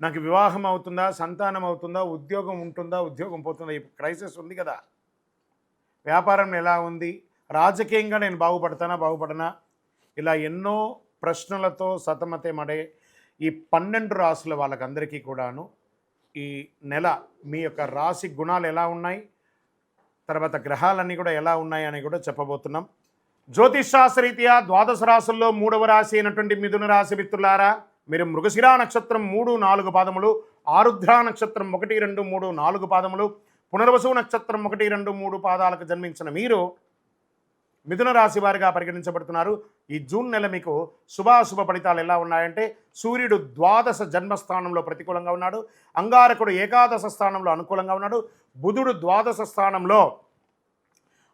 నాకు వివాహం అవుతుందా సంతానం అవుతుందా ఉద్యోగం ఉంటుందా ఉద్యోగం పోతుందా ఈ క్రైసిస్ ఉంది కదా. వ్యాపారం ఎలా ఉంది? రాజకీయంగా నేను బాగుపడతానా బాగుపడనా? ఇలా ఎన్నో ప్రశ్నలతో సతమతమడే ఈ పన్నెండు రాసుల వాళ్ళకందరికీ కూడాను ఈ నెల మీ యొక్క రాశి గుణాలు ఎలా ఉన్నాయి? తర్వాత గ్రహాలన్నీ కూడా ఎలా ఉన్నాయి అని కూడా చెప్పబోతున్నాం. జ్యోతిష్ శాస్త్రరీత్యా ద్వాదశ రాశుల్లో మూడవ రాశి అయినటువంటి మిథున రాశి మిత్రులారా మీరు మృగశిరా నక్షత్రం మూడు నాలుగు పాదములు ఆరుద్ర నక్షత్రం ఒకటి రెండు మూడు నాలుగు పాదములు పునర్వసు నక్షత్రం ఒకటి రెండు మూడు పాదాలకు జన్మించిన మీరు మిథున రాశి వారిగా పరిగణించబడుతున్నారు. ఈ జూన్ నెల మీకు శుభాశుభ ఫలితాలు ఎలా ఉన్నాయంటే సూర్యుడు ద్వాదశ జన్మస్థానంలో ప్రతికూలంగా ఉన్నాడు అంగారకుడు ఏకాదశ స్థానంలో అనుకూలంగా ఉన్నాడు బుధుడు ద్వాదశ స్థానంలో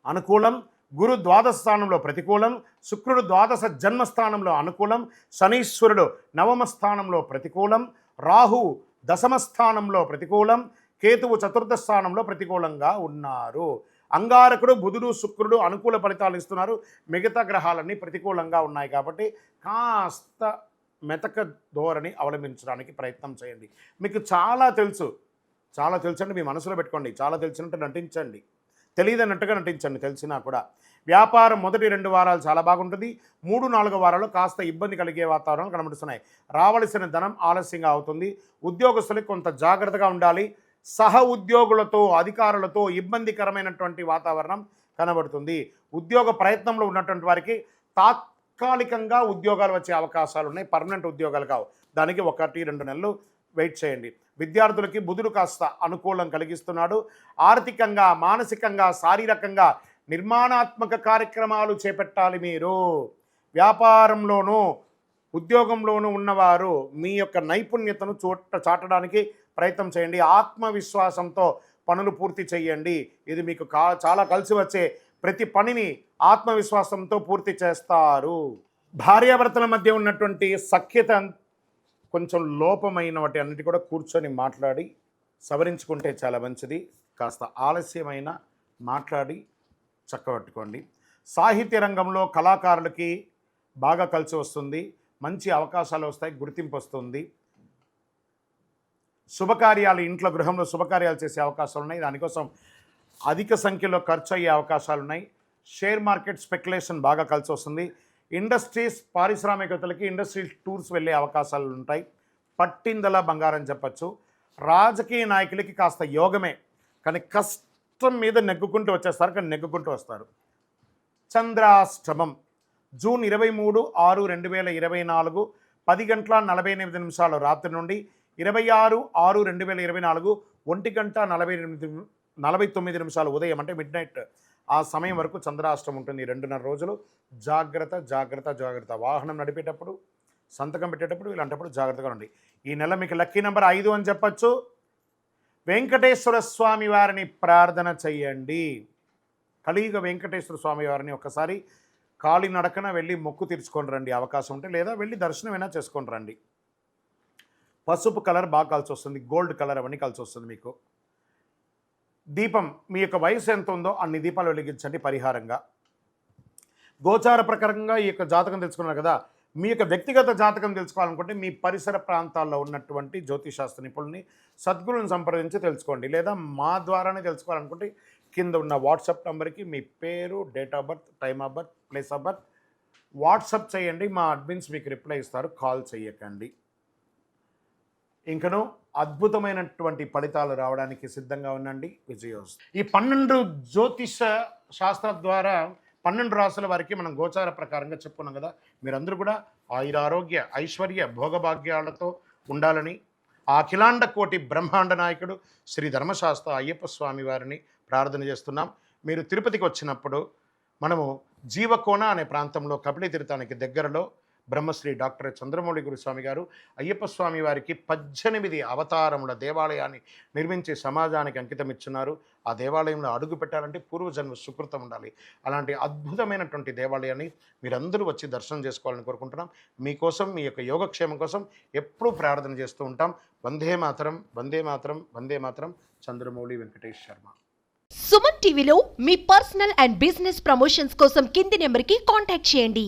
అనుకూలం గురు ద్వాదశ స్థానంలో ప్రతికూలం శుక్రుడు ద్వాదశ జన్మస్థానంలో అనుకూలం శనీశ్వరుడు నవమ స్థానంలో ప్రతికూలం రాహు దశమ స్థానంలో ప్రతికూలం కేతువు చతుర్థ స్థానంలో ప్రతికూలంగా ఉన్నారు. అంగారకుడు బుధుడు శుక్రుడు అనుకూల ఫలితాలు ఇస్తున్నారు. మిగతా గ్రహాలన్నీ ప్రతికూలంగా ఉన్నాయి కాబట్టి కాస్త మెతక ధోరణి అవలంబించడానికి ప్రయత్నం చేయండి. మీకు చాలా తెలుసు. చాలా తెలుసండి మీ మనసులో పెట్టుకోండి. చాలా తెలిసినట్టు నటించండి. తెలియదన్నట్టుగా నటించండి తెలిసినా కూడా. వ్యాపారం మొదటి రెండు వారాలు చాలా బాగుంటుంది. మూడు నాలుగు వారాలు కాస్త ఇబ్బంది కలిగే వాతావరణం కనబడుతున్నాయి. రావలసిన ధనం ఆలస్యంగా అవుతుంది. ఉద్యోగస్తులకు కొంత జాగ్రత్తగా ఉండాలి. సహ ఉద్యోగులతో అధికారులతో ఇబ్బందికరమైనటువంటి వాతావరణం కనబడుతుంది. ఉద్యోగ ప్రయత్నంలో ఉన్నటువంటి వారికి తాత్కాలికంగా ఉద్యోగాలు వచ్చే అవకాశాలు ఉన్నాయి. పర్మనెంట్ ఉద్యోగాలు కావు. దానికి ఒకటి రెండు నెలలు వెయిట్ చేయండి. విద్యార్థులకి బుధుడు కాస్త అనుకూలం కలిగిస్తున్నాడు. ఆర్థికంగా మానసికంగా శారీరకంగా నిర్మాణాత్మక కార్యక్రమాలు చేపట్టాలి మీరు. వ్యాపారంలోనూ ఉద్యోగంలోనూ ఉన్నవారు మీ యొక్క నైపుణ్యతను చోట చాటడానికి ప్రయత్నం చేయండి. ఆత్మవిశ్వాసంతో పనులు పూర్తి చేయండి. ఇది మీకు కా చాలా కలిసి వచ్చే ప్రతి పనిని ఆత్మవిశ్వాసంతో పూర్తి చేస్తారు. భార్యాభర్తల మధ్య ఉన్నటువంటి సఖ్యత కొంచెం లోపమైన వాటి అన్నిటి కూడా కూర్చొని మాట్లాడి సవరించుకుంటే చాలా మంచిది. కాస్త ఆలస్యమైన మాట్లాడి చక్కబట్టుకోండి. సాహిత్య రంగంలో కళాకారులకి బాగా కలిసి వస్తుంది. మంచి అవకాశాలు వస్తాయి గుర్తింపు వస్తుంది. శుభకార్యాలు ఇంట్లో గృహంలో శుభకార్యాలు చేసే అవకాశాలు ఉన్నాయి. దానికోసం అధిక సంఖ్యలో ఖర్చు అయ్యే అవకాశాలు ఉన్నాయి. షేర్ మార్కెట్ స్పెక్యులేషన్ బాగా కలిసి వస్తుంది. ఇండస్ట్రీస్ పారిశ్రామికతలకి ఇండస్ట్రీ టూర్స్ వెళ్ళే అవకాశాలు ఉంటాయి. పట్టిందల బంగారం చెప్పచ్చు. రాజకీయ నాయకులకి కాస్త యోగమే. కానీ కష్టం మీద నెగ్గుకుంటూ వచ్చేస్తారు కానీ నెగ్గుకుంటూ వస్తారు. చంద్రాష్టమం. జూన్ ఇరవై మూడు ఆరు రెండు వేల ఇరవై నాలుగు పది గంటల నలభై ఎనిమిది నిమిషాలు రాత్రి నుండి ఇరవై ఆరు ఆరు రెండు వేల ఇరవై నాలుగు ఒంటి గంట నలభై ఎనిమిది నలభై తొమ్మిది నిమిషాలు ఉదయం అంటే మిడ్ నైట్ ఆ సమయం వరకు చంద్రాష్టం ఉంటుంది. రెండున్నర రోజులు జాగ్రత్త జాగ్రత్త జాగ్రత్త. వాహనం నడిపేటప్పుడు సంతకం పెట్టేటప్పుడు ఇలాంటప్పుడు జాగ్రత్తగా ఉండి ఈ నెల మీకు లక్కీ నెంబర్ ఐదు అని చెప్పచ్చు. వెంకటేశ్వర స్వామి వారిని ప్రార్థన చెయ్యండి. కలియుగ వెంకటేశ్వర స్వామి వారిని ఒకసారి కాలి నడకన వెళ్ళి మొక్కు తీర్చుకొని రండి. అవకాశం ఉంటే లేదా వెళ్ళి దర్శనమైనా చేసుకొని రండి. పసుపు కలర్ బాగా కలిసి వస్తుంది గోల్డ్ కలర్ అవన్నీ కలిసి వస్తుంది మీకు. దీపం మీ యొక్క వయసు ఎంత ఉందో అన్ని దీపాలు వెలిగించండి పరిహారంగా. గోచార ప్రకారంగా ఈ యొక్క జాతకం తెలుసుకున్నారు కదా మీ యొక్క వ్యక్తిగత జాతకం తెలుసుకోవాలనుకుంటే మీ పరిసర ప్రాంతాల్లో ఉన్నటువంటి జ్యోతిశాస్త్ర నిపుణుల్ని సద్గురుని సంప్రదించి తెలుసుకోండి. లేదా మా ద్వారానే తెలుసుకోవాలనుకుంటే కింద ఉన్న వాట్సాప్ నెంబర్కి మీ పేరు date of birth time of birth place of birth WhatsApp చేయండి. మా అడ్మిన్స్ మీకు రిప్లై ఇస్తారు. కాల్ చేయకండి. ఇంకను అద్భుతమైనటువంటి ఫలితాలు రావడానికి సిద్ధంగా ఉండండి. విజయోస్. ఈ పన్నెండు జ్యోతిష శాస్త్ర ద్వారా పన్నెండు రాసుల వారికి మనం గోచార ప్రకారంగా చెప్పుకున్నాం కదా. మీరందరూ కూడా ఆయుర ఆరోగ్య ఐశ్వర్య భోగభాగ్యాలతో ఉండాలని ఆ అఖిలాండ కోటి బ్రహ్మాండ నాయకుడు శ్రీ ధర్మశాస్త్ర అయ్యప్ప స్వామి వారిని ప్రార్థన చేస్తున్నాం. మీరు తిరుపతికి వచ్చినప్పుడు మనము జీవకోన అనే ప్రాంతంలో కపిలి తీర్థానికి దగ్గరలో బ్రహ్మశ్రీ డాక్టర్ చంద్రమౌళి గురుస్వామి గారు అయ్యప్ప స్వామి వారికి పద్దెనిమిది అవతారముల దేవాలయాన్ని నిర్మించి సమాజానికి అంకితం ఇచ్చున్నారు ఆ దేవాలయంలో అడుగు పెట్టాలంటే పూర్వజన్మ సుకృతం ఉండాలి. అలాంటి అద్భుతమైనటువంటి దేవాలయాన్ని మీరందరూ వచ్చి దర్శనం చేసుకోవాలని కోరుకుంటున్నాం. మీకోసం మీ యొక్క యోగక్షేమం కోసం ఎప్పుడూ ప్రార్థన చేస్తూ ఉంటాం. వందే మాత్రం వందే మాత్రం వందే మాత్రం. చంద్రమౌళి వెంకటేష్ శర్మ. సుమన్ టీవీలో మీ పర్సనల్ అండ్ బిజినెస్ ప్రమోషన్స్ కోసం కింది నెంబర్కి కాంటాక్ట్ చేయండి.